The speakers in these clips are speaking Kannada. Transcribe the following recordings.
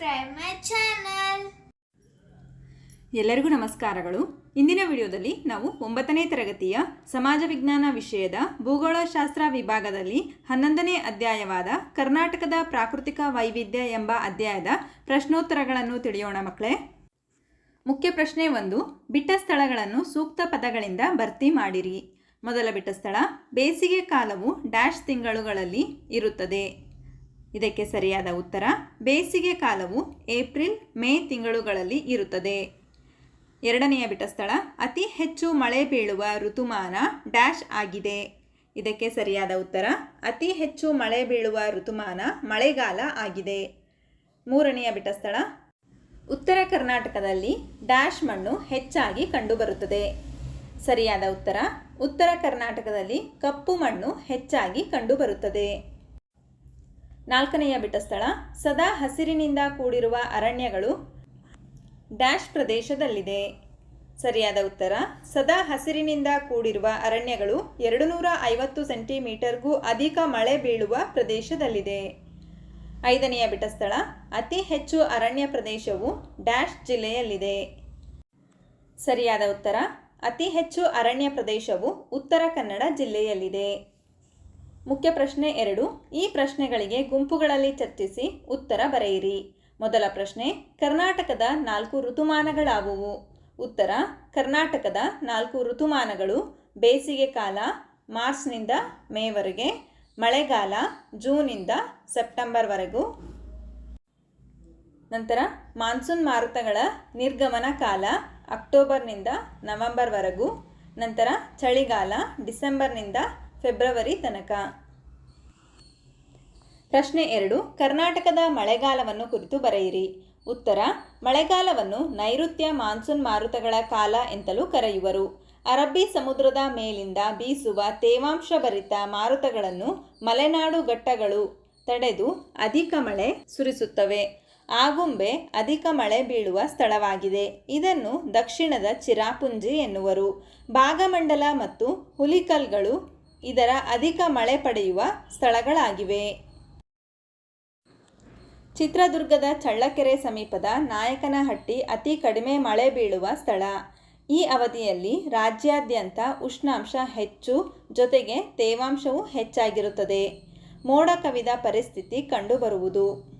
subscribe ಮೈ ಚಾನಲ್ ಎಲ್ಲರಿಗೂ ನಮಸ್ಕಾರಗಳು. ಇಂದಿನ ವಿಡಿಯೋದಲ್ಲಿ ನಾವು ಒಂಬತ್ತನೇ ತರಗತಿಯ ಸಮಾಜ ವಿಜ್ಞಾನ ವಿಷಯದ ಭೂಗೋಳಶಾಸ್ತ್ರ ವಿಭಾಗದಲ್ಲಿ ಹನ್ನೊಂದನೇ ಅಧ್ಯಾಯವಾದ ಕರ್ನಾಟಕದ ಪ್ರಾಕೃತಿಕ ವೈವಿಧ್ಯ ಎಂಬ ಅಧ್ಯಾಯದ ಪ್ರಶ್ನೋತ್ತರಗಳನ್ನು ತಿಳಿಯೋಣ ಮಕ್ಕಳೇ. ಮುಖ್ಯ ಪ್ರಶ್ನೆ ಒಂದು, ಬಿಟ್ಟ ಸ್ಥಳಗಳನ್ನು ಸೂಕ್ತ ಪದಗಳಿಂದ ಭರ್ತಿ ಮಾಡಿರಿ. ಮೊದಲ ಬಿಟ್ಟ ಸ್ಥಳ, ಬೇಸಿಗೆ ಕಾಲವು ಡ್ಯಾಶ್ ತಿಂಗಳುಗಳಲ್ಲಿ ಇರುತ್ತದೆ. ಇದಕ್ಕೆ ಸರಿಯಾದ ಉತ್ತರ, ಬೇಸಿಗೆ ಕಾಲವು ಏಪ್ರಿಲ್, ಮೇ ತಿಂಗಳುಗಳಲ್ಲಿ ಇರುತ್ತದೆ. ಎರಡನೆಯ ಬಿಟ್ಟ ಸ್ಥಳ ಅತಿ ಹೆಚ್ಚು ಮಳೆ ಬೀಳುವ ಋತುಮಾನ ಡ್ಯಾಶ್ ಆಗಿದೆ. ಇದಕ್ಕೆ ಸರಿಯಾದ ಉತ್ತರ, ಅತಿ ಹೆಚ್ಚು ಮಳೆ ಬೀಳುವ ಋತುಮಾನ ಮಳೆಗಾಲ ಆಗಿದೆ. ಮೂರನೆಯ ಬಿಟ್ಟ ಸ್ಥಳ ಉತ್ತರ ಕರ್ನಾಟಕದಲ್ಲಿ ಡ್ಯಾಶ್ ಮಣ್ಣು ಹೆಚ್ಚಾಗಿ ಕಂಡುಬರುತ್ತದೆ. ಸರಿಯಾದ ಉತ್ತರ ಉತ್ತರ ಕರ್ನಾಟಕದಲ್ಲಿ ಕಪ್ಪು ಮಣ್ಣು ಹೆಚ್ಚಾಗಿ ಕಂಡುಬರುತ್ತದೆ. ನಾಲ್ಕನೆಯ ಬಿಟಸ್ಥಳ ಸದಾ ಹಸಿರಿನಿಂದ ಕೂಡಿರುವ ಅರಣ್ಯಗಳು ಡ್ಯಾಶ್ ಪ್ರದೇಶದಲ್ಲಿದೆ. ಸರಿಯಾದ ಉತ್ತರ. ಸದಾ ಹಸಿರಿನಿಂದ ಕೂಡಿರುವ ಅರಣ್ಯಗಳು ಎರಡು ನೂರ ಐವತ್ತು ಸೆಂಟಿಮೀಟರ್ಗೂ ಅಧಿಕ ಮಳೆ ಬೀಳುವ ಪ್ರದೇಶದಲ್ಲಿದೆ. ಐದನೆಯ ಬಿಟಸ್ಥಳ ಅತಿ ಹೆಚ್ಚು ಅರಣ್ಯ ಪ್ರದೇಶವು ಡ್ಯಾಶ್ ಜಿಲ್ಲೆಯಲ್ಲಿದೆ. ಸರಿಯಾದ ಉತ್ತರ. ಅತಿ ಹೆಚ್ಚು ಅರಣ್ಯ ಪ್ರದೇಶವು ಉತ್ತರ ಕನ್ನಡ ಜಿಲ್ಲೆಯಲ್ಲಿದೆ. ಮುಖ್ಯ ಪ್ರಶ್ನೆ ಎರಡು. ಈ ಪ್ರಶ್ನೆಗಳಿಗೆ ಗುಂಪುಗಳಲ್ಲಿ ಚರ್ಚಿಸಿ ಉತ್ತರ ಬರೆಯಿರಿ. ಮೊದಲ ಪ್ರಶ್ನೆ, ಕರ್ನಾಟಕದ ನಾಲ್ಕು ಋತುಮಾನಗಳಾವುವು? ಉತ್ತರ, ಕರ್ನಾಟಕದ ನಾಲ್ಕು ಋತುಮಾನಗಳು ಬೇಸಿಗೆ ಕಾಲ, ಮಾರ್ಚ್ನಿಂದ ಮೇವರೆಗೆ, ಮಳೆಗಾಲ ಜೂನಿಂದ ಸೆಪ್ಟೆಂಬರ್ವರೆಗೂ. ನಂತರ, ಮಾನ್ಸೂನ್ ಮಾರುತಗಳ ನಿರ್ಗಮನ ಕಾಲ, ಅಕ್ಟೋಬರ್ನಿಂದ ನವೆಂಬರ್ವರೆಗೂ. ನಂತರ, ಚಳಿಗಾಲ, ಡಿಸೆಂಬರ್ನಿಂದ ಫೆಬ್ರವರಿ ತನಕ. ಪ್ರಶ್ನೆ ಎರಡು, ಕರ್ನಾಟಕದ ಮಳೆಗಾಲವನ್ನು ಕುರಿತು ಬರೆಯಿರಿ. ಉತ್ತರ, ಮಳೆಗಾಲವನ್ನು ನೈಋತ್ಯ ಮಾನ್ಸೂನ್ ಮಾರುತಗಳ ಕಾಲ ಎಂತಲೂ ಕರೆಯುವರು. ಅರಬ್ಬಿ ಸಮುದ್ರದ ಮೇಲಿಂದ ಬೀಸುವ ತೇವಾಂಶಭರಿತ ಮಾರುತಗಳನ್ನು ಮಲೆನಾಡು ಘಟ್ಟಗಳು ತಡೆದು ಅಧಿಕ ಮಳೆ ಸುರಿಸುತ್ತವೆ. ಆಗುಂಬೆ ಅಧಿಕ ಮಳೆ ಬೀಳುವ ಸ್ಥಳವಾಗಿದೆ. ಇದನ್ನು ದಕ್ಷಿಣದ ಚಿರಾಪುಂಜಿ ಎನ್ನುವರು. ಭಾಗಮಂಡಲ ಮತ್ತು ಹುಲಿಕಲ್ಗಳು ಇದರ ಅಧಿಕ ಮಳೆ ಪಡೆಯುವ ಸ್ಥಳಗಳಾಗಿವೆ. ಚಿತ್ರದುರ್ಗದ ಚಳ್ಳಕೆರೆ ಸಮೀಪದ ನಾಯಕನಹಟ್ಟಿ ಅತಿ ಕಡಿಮೆ ಮಳೆ ಬೀಳುವ ಸ್ಥಳ. ಈ ಅವಧಿಯಲ್ಲಿ ರಾಜ್ಯಾದ್ಯಂತ ಉಷ್ಣಾಂಶ ಹೆಚ್ಚು, ಜೊತೆಗೆ ತೇವಾಂಶವೂ ಹೆಚ್ಚಾಗಿರುತ್ತದೆ. ಮೋಡ ಕವಿದ ಪರಿಸ್ಥಿತಿ ಕಂಡುಬರುವುದು.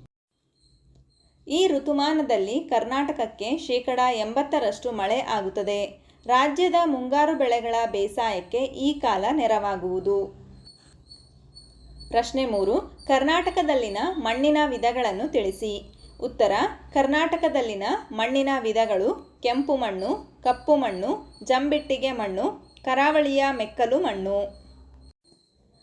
ಈ ಋತುಮಾನದಲ್ಲಿ ಕರ್ನಾಟಕಕ್ಕೆ ಶೇಕಡ ಎಂಬತ್ತರಷ್ಟು ಮಳೆ ಆಗುತ್ತದೆ. ರಾಜ್ಯದ ಮುಂಗಾರು ಬೆಳೆಗಳ ಬೇಸಾಯಕ್ಕೆ ಈ ಕಾಲ ನೆರವಾಗುವುದು. ಪ್ರಶ್ನೆ ಮೂರು, ಕರ್ನಾಟಕದಲ್ಲಿನ ಮಣ್ಣಿನ ವಿಧಗಳನ್ನು ತಿಳಿಸಿ. ಉತ್ತರ, ಕರ್ನಾಟಕದಲ್ಲಿನ ಮಣ್ಣಿನ ವಿಧಗಳು ಕೆಂಪು ಮಣ್ಣು, ಕಪ್ಪು ಮಣ್ಣು, ಜಂಬಿಟ್ಟಿಗೆ ಮಣ್ಣು, ಕರಾವಳಿಯ ಮೆಕ್ಕಲು ಮಣ್ಣು.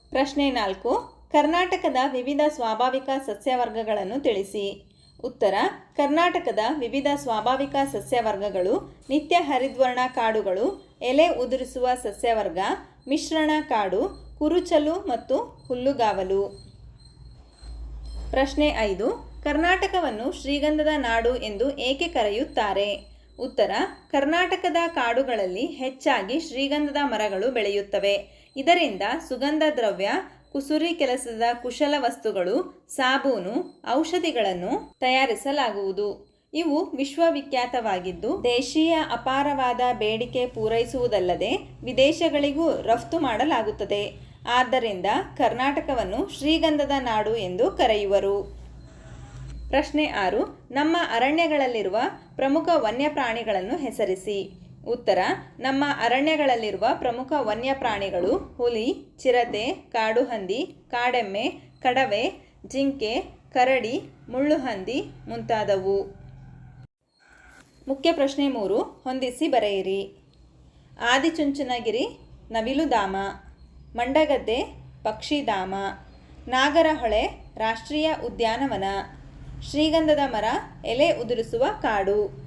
ಪ್ರಶ್ನೆ ನಾಲ್ಕು, ಕರ್ನಾಟಕದ ವಿವಿಧ ಸ್ವಾಭಾವಿಕ ಸಸ್ಯವರ್ಗಗಳನ್ನು ತಿಳಿಸಿ. ಉತ್ತರ, ಕರ್ನಾಟಕದ ವಿವಿಧ ಸ್ವಾಭಾವಿಕ ಸಸ್ಯವರ್ಗಗಳು, ನಿತ್ಯ ಹರಿದ್ವರ್ಣ ಕಾಡುಗಳು, ಎಲೆ ಉದುರಿಸುವ ಸಸ್ಯವರ್ಗ, ಮಿಶ್ರಣ ಕಾಡು, ಕುರುಚಲು ಮತ್ತು ಹುಲ್ಲುಗಾವಲು. ಪ್ರಶ್ನೆ ಐದು, ಕರ್ನಾಟಕವನ್ನು ಶ್ರೀಗಂಧದ ನಾಡು ಎಂದು ಏಕೆ ಕರೆಯುತ್ತಾರೆ? ಉತ್ತರ, ಕರ್ನಾಟಕದ ಕಾಡುಗಳಲ್ಲಿ ಹೆಚ್ಚಾಗಿ ಶ್ರೀಗಂಧದ ಮರಗಳು ಬೆಳೆಯುತ್ತವೆ. ಇದರಿಂದ ಸುಗಂಧ ದ್ರವ್ಯ ಕುಸುರಿ ಕೆಲಸದ ಕುಶಲ ವಸ್ತುಗಳು, ಸಾಬೂನು, ಔಷಧಿಗಳನ್ನು ತಯಾರಿಸಲಾಗುವುದು. ಇವು ವಿಶ್ವವಿಖ್ಯಾತವಾಗಿದ್ದು, ದೇಶೀಯ ಅಪಾರವಾದ ಬೇಡಿಕೆ ಪೂರೈಸುವುದಲ್ಲದೆ ವಿದೇಶಗಳಿಗೂ ರಫ್ತು ಮಾಡಲಾಗುತ್ತದೆ. ಆದ್ದರಿಂದ ಕರ್ನಾಟಕವನ್ನು ಶ್ರೀಗಂಧದ ನಾಡು ಎಂದು ಕರೆಯುವರು. ಪ್ರಶ್ನೆ ಆರು, ನಮ್ಮ ಅರಣ್ಯಗಳಲ್ಲಿರುವ ಪ್ರಮುಖ ವನ್ಯಪ್ರಾಣಿಗಳನ್ನು ಹೆಸರಿಸಿ. ಉತ್ತರ, ನಮ್ಮ ಅರಣ್ಯಗಳಲ್ಲಿರುವ ಪ್ರಮುಖ ವನ್ಯಪ್ರಾಣಿಗಳು ಹುಲಿ, ಚಿರತೆ, ಕಾಡುಹಂದಿ, ಕಾಡೆಮ್ಮೆ, ಕಡವೆ, ಜಿಂಕೆ, ಕರಡಿ, ಮುಳ್ಳುಹಂದಿ ಮುಂತಾದವು. ಮುಖ್ಯ ಪ್ರಶ್ನೆ ಮೂರು, ಹೊಂದಿಸಿ ಬರೆಯಿರಿ. ಆದಿಚುಂಚನಗಿರಿ, ನವಿಲುಧಾಮ, ಮಂಡಗದ್ದೆ, ಪಕ್ಷಿಧಾಮ, ನಾಗರಹೊಳೆ, ರಾಷ್ಟ್ರೀಯ ಉದ್ಯಾನವನ, ಶ್ರೀಗಂಧದ ಮರ, ಎಲೆ ಉದುರಿಸುವ ಕಾಡು.